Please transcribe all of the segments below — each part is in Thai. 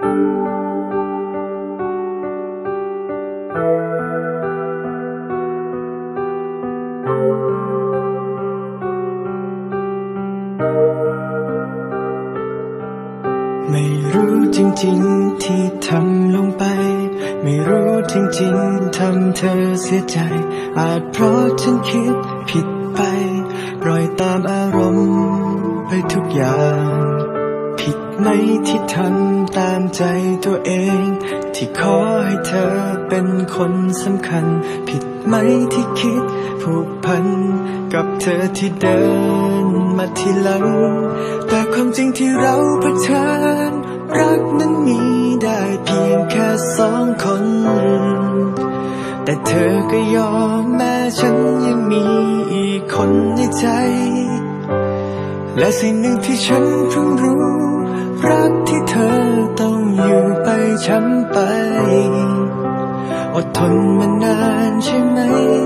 ไม่รู้จริงๆที่ทำลงไป ไม่รู้จริงๆทำเธอเสียใจ อาจเพราะฉันคิด ใจตัวเอง ที่ขอให้เธอเป็นคนสำคัญ ผิดไหมที่คิดผูกพัน กับเธอที่เดินมาทีหลัง แต่ความจริงที่เราเผชิญรักนั้นมีได้เพียงแค่สองคน แต่เธอก็ยอมแม้ฉันยังมีอีกคนในใจ และสิ่งหนึ่งที่ฉันเพิ่งรู้ รักที่เธอต้องอยู่ไปช้ำไป อดทนมานานใช่ไหม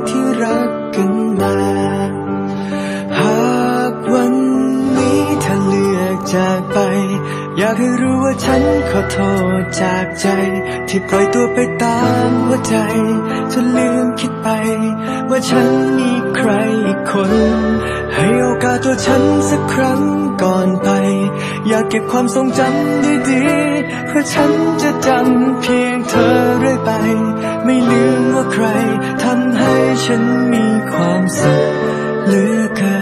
ที่รักกันมา หากวันนี้เธอเลือกจากไป อยากให้รู้ว่าฉันขอโทษจากใจ ที่ปล่อยตัวไปตามหัวใจจนลืมคิดไป ว่าฉันมีใครอีกคน ให้โอก ตัวฉันสักครั้งก่อนไป อยากเก็บความทรงจำดีๆ เพื่อฉันจะจำเพียงเธอเรื่อยไป ไม่ลืมว่าใครทำให้ฉันมีความสุขเหลือเกิ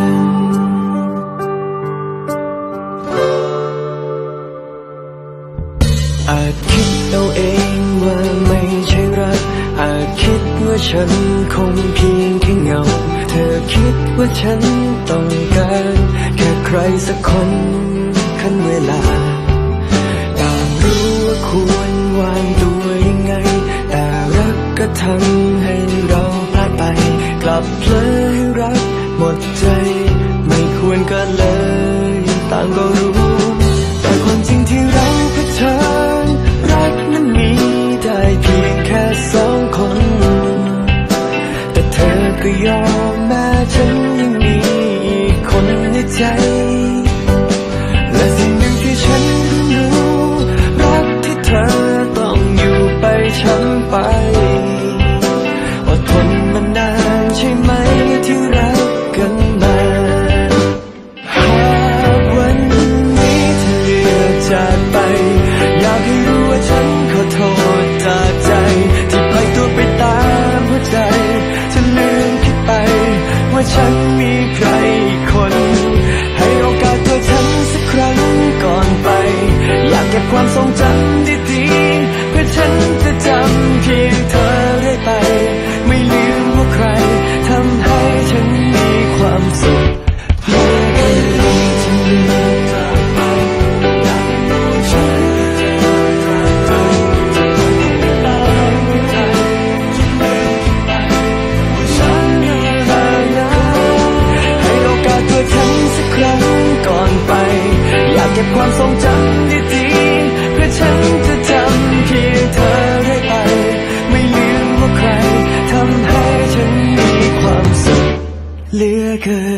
นอาจคิดเอาเองว่าไม่ใช่รัก อาจคิดว่าฉันคงเพียงแค่เงา เธอคิดว่าฉันต้องการแค่ใครสักคนขั้นเวลาต่างรู้ว่าควรวางตัวยังไง แต่รักก็ทำให้เราพลาดไป กลับเพลอให้รักหมดใจ ไม่ควรกันเลย ต่างก็รู้ แต่ความจริงที่เราเผชิญรักนั้นมีได้เพียงแค่สองคน แต่เธอก็ยอม ความทรงจำดีๆเพื่อฉันจะจำเพียงเธอได้ไป ไม่ลืมว่าใครทำให้ฉันมีความสุขเหลือเกิน